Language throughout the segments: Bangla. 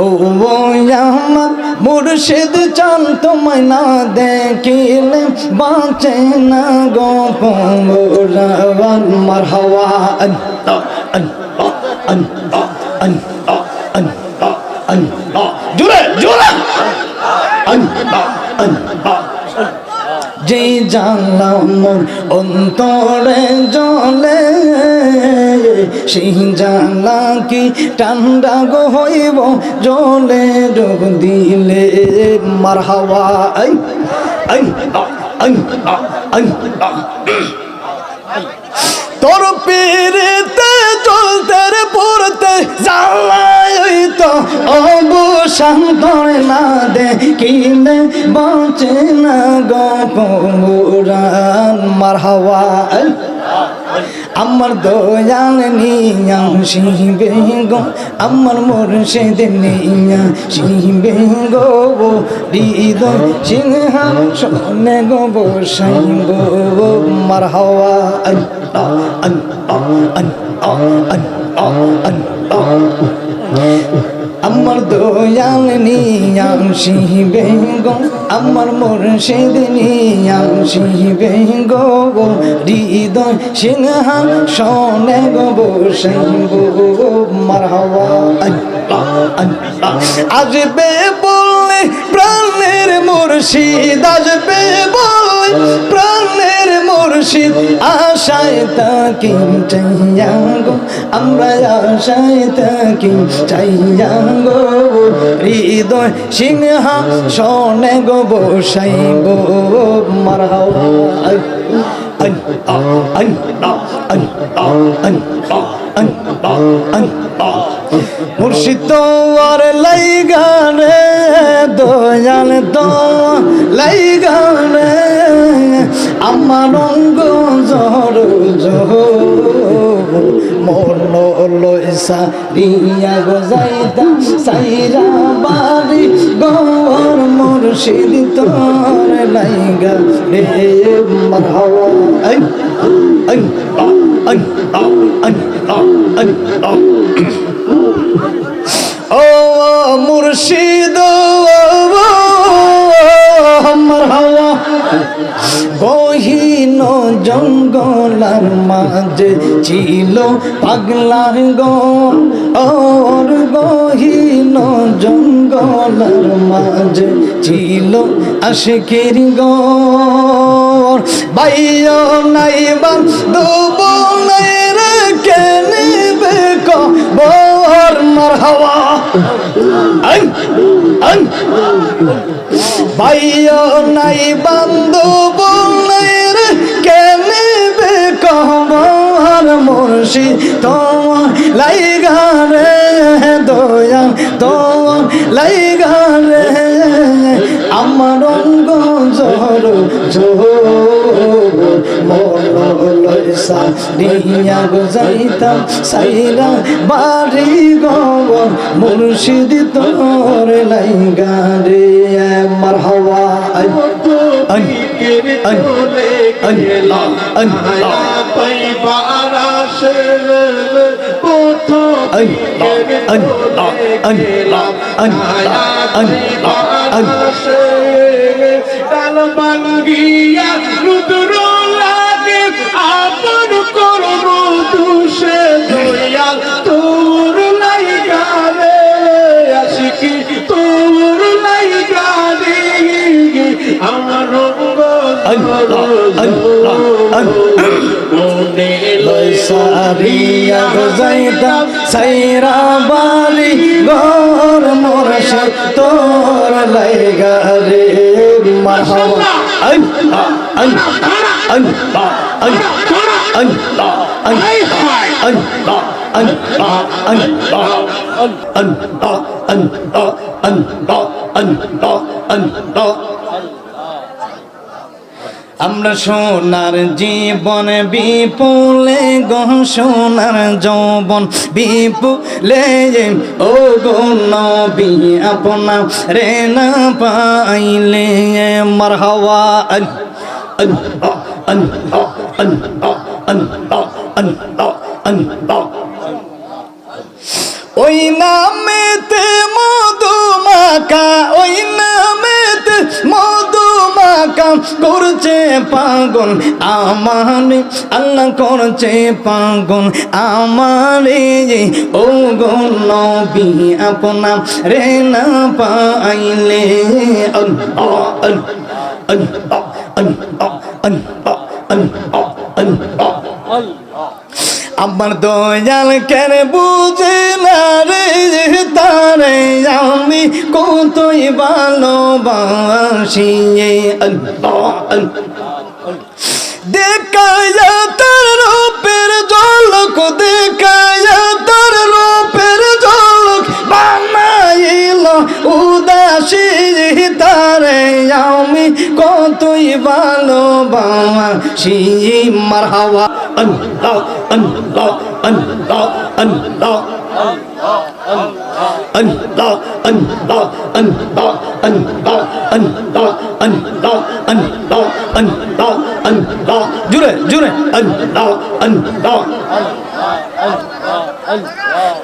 আমার মুর্শিদ চান তোমায় না দেখিলে বাঁচে না গো পৌরান মার হাওয়া আল্লাহ আল্লাহ আল্লাহ আল্লাহ আল্লাহ আল্লাহ জোরে জোরে আল্লাহ আল্লাহ যে জানলাম মোর অন্তরে জলে, সেই জানলা কি ঠান্ডা গো হইব? জলে ডুব দিলে মার হাওয়া আই আই তোর পীড়িতে চলতে পড়তে তো অবসান করে না দে কিনে বাঁচে না গপুরান মার হাওয়া আমার দয়াল নিয়া শিবে গো, আমার মুর্শিদ নিয়া শিবে গো। হৃদয় সিংহ শোনে গো বসাই গো। মার হাওয়া আল্লাহ আল্লাহ আল্লাহ আল্লাহ আল্লাহ। আমার দয়াল নিয়াম শিবে গো আমার মুর্শিদ নিয়াম শিবে গো হৃদয় সিংহ শোনে গো বসাই গো মার হাওয়া আসবে বললে প্রাণের মুর্শিদ আসবে বললে প্রাণের মুর্শিদ আশায় তাকি চাইয়া আমরা আশায় তাকি চাইয়া গো। হৃদয় সিংহ, শোনে গো, বসাই গো। মার হাওয়া মুর্শিদ আর লাইগানে দয়াল তো লাইগানে আমার অঙ্গ জর মন লইসা রিয়া গো যাইতা, সাইরা বাড়ি গর মুর্শিদ তোর লাইগা রে আই আই আই মুর্শিদ গহীন জঙ্গলার মাঝে ছিল পাগলার গো। ওর গহীন জঙ্গলার মাঝে ছিল আশিকির গো বাইয় নাই আই ভাইও নাই বান্ধব নাই রে কেনে বে কহবার মুর্শি? তোমার লাইগা রে দয়া তোমার লাইগা রে। আমার অঙ্গ জোর জোর পাগলের সারিয়া যাইতাম সাইরা বাড়ি গব মুর্শিদ তোর লাইগা রে মার হওয়া ডাল বাঙ্গিয়া সারিয়া যাইতাম সাইরা বাড়ি গর মোরশে তোর লাইগা রে মারহাবা আই আই আই আই আই আই আই আমরা সোনার জীবন বিপুলে গো, সোনার যৌবন বিপুলে। ও গো নবী, আপনা রে না পাইলে মার হাওয়া। আল আল আল আল আল আল আল ওই নামেতে মধু মাকা ওই মাকা করছে পাগল আমারে আল্লাহ করছে পাগল আমারে ও গো নবী আপনা রে না পাইলে আল্লাহ আল্লাহ আল্লাহ আল্লাহ আল্লাহ আল্লাহ আমার দয়াল কেন বুঝে না রে তারে? আমি কতই ভালোবাসি আল্লাহ দেখায়া তার রূপের ঝলক দেখায়া তার রূপের ঝলক, বানাইল উদাসী তারে আমি কতই ভালোবাসি মার হাওয়া আল্লাহ আল্লাহ আল্লাহ আল্লাহ আল্লাহ আল্লাহ আল্লাহ আল্লাহ আল্লাহ আল্লাহ আল্লাহ আল্লাহ আল্লাহ জুড়ে জুড়ে আল্লাহ আল্লাহ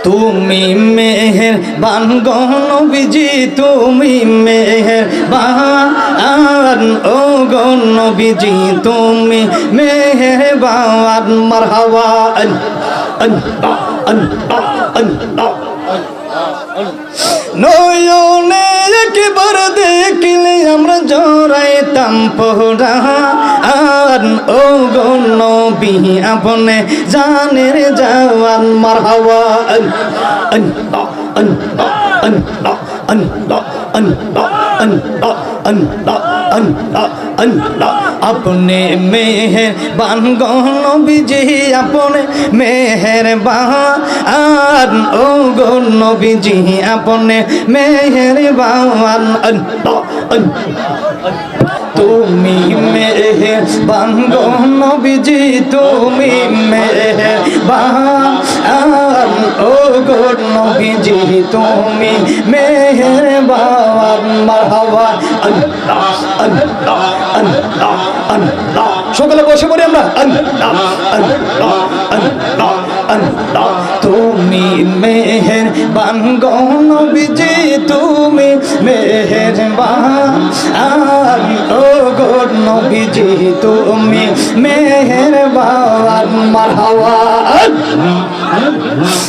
তুমি মেহের বান গণবিজি তুমি মেহের বান ও গণবিজি তুমি মেহের বান আল্লাহ নয়নে একবার দেখলে আমরা জড়াইতাম পোহরা আর ও গণ বিহি আপনে জানের মারহাওয়া আল্লাহ আল্লাহ আল্লাহ আল্লাহ আল্লাহ আল্লাহ আল্লাহ আল্লাহ আল্লাহ আপনি মেহের বান গণ বিজি আপনি মেহের বান ও গণ বিজি আপনি মেহের বান আল্লাহ আল্লাহ। তুমি মেহে বাঙ্গ নবীজি তুমি মেহে বাহ গো নবীজি, তুমি মেহের বান মারহাবা, আল্লাহ আল্লাহ আল্লাহ আল্লাহ। সকালে বসে পড়ি আমরা। আল্লাহ আল্লাহ আল্লাহ আল্লাহ। তুমি মেহের বান গণবিজি তুমি মেহের বান ও গো নবীজি, তুমি মেহের বান মারহাবা নয়নে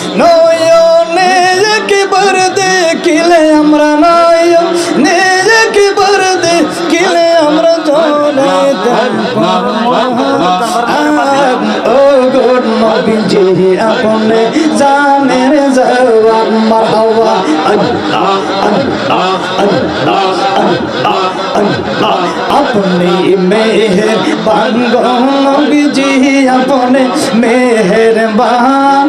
নবীজি আপনে জানের জওয়ান মারহাবা, আল্লাহ আল্লাহ আল্লাহ আল্লাহ আল্লাহ আপনি মেহের বাঙ্গো নবীজি, আপনে মেহের বান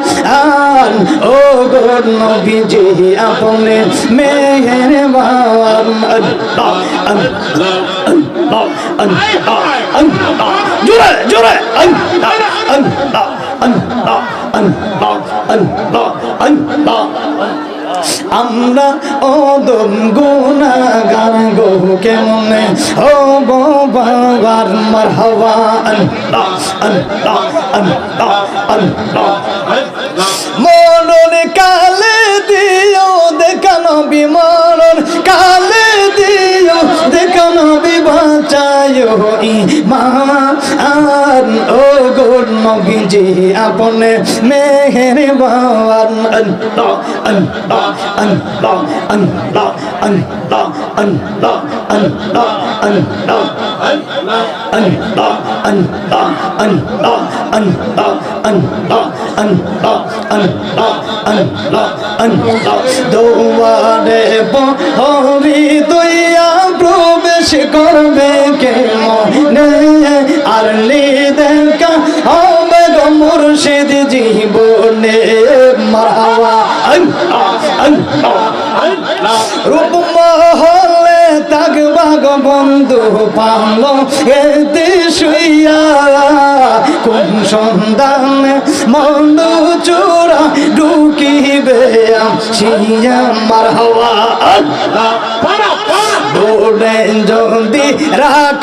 ও গো নবীজি, আপনে মেহের বান আল্লাহ আল্লাহ আল্লাহ আল্লাহ আল্লাহ, জোরে জোরে, আল্লাহ আল্লাহ আল্লাহ আল্লাহ আল্লাহ আল্লাহ আমরা অদম গুণাগার গো, কেমনে ও বাবার মারহাবা? আল্লাহ আল্লাহ আল্লাহ আল্লাহ মরণ কালে দিও দেখানো বিমরণ কালে দিও দেখানো বিবাচায় ও নবীজি আপনে মেহের বাবান আল্লাহ আল্লাহ আল্লাহ আল্লাহ আল্লাহ আল্লাহ আল্লাহ আল্লাহ আল্লাহ আল্লাহ আল্লাহ আল্লাহ আল্লাহ আল্লাহ আল্লাহ আল্লাহ আল্লাহ দোয়ারে বহরি দইয়া প্রবেশ করবে কে মনে আর মুর্শিদ জীবনে মারহাবা। রূপ মহলে তাক বাগ বন্ধু পাল এতে শুইয়া কোন সন্ধান মন চোরা ঢুকিবে শিয়া মারহাবা। দৌড়ে যদি রাখ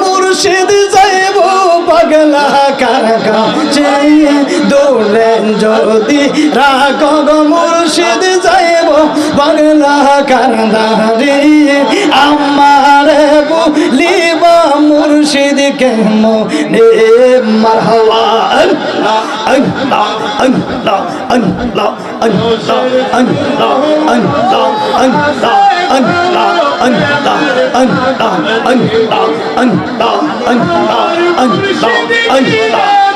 মুর্শিদ যা কাছে দূরে যদি রাগ মুর্শিদ যাইব কার দাঁড়িয়ে আমার বলিব মুর্শিদ কে মনে মারহাবা আল্লাহ আল্লাহ আল্লাহ আল্লাহ আল্লাহ আল্লাহ আল্লাহ আল্লাহ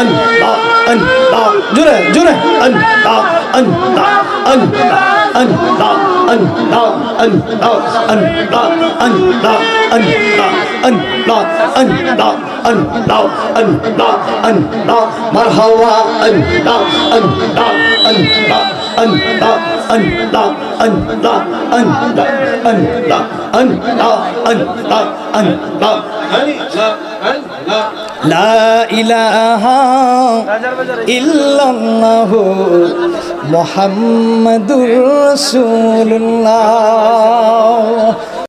আল্লাহ আল্লাহ জোরে জোরে আল্লাহ আল্লাহ আল্লাহ আল্লাহ আল্লাহ আল্লাহ আল্লাহ আল্লাহ আল্লাহ আল্লাহ আল্লাহ আল্লাহ আল্লাহ আল্লাহ মারহাবা আল্লাহ আল্লাহ মুহাম্মাদুর রাসূলুল্লাহ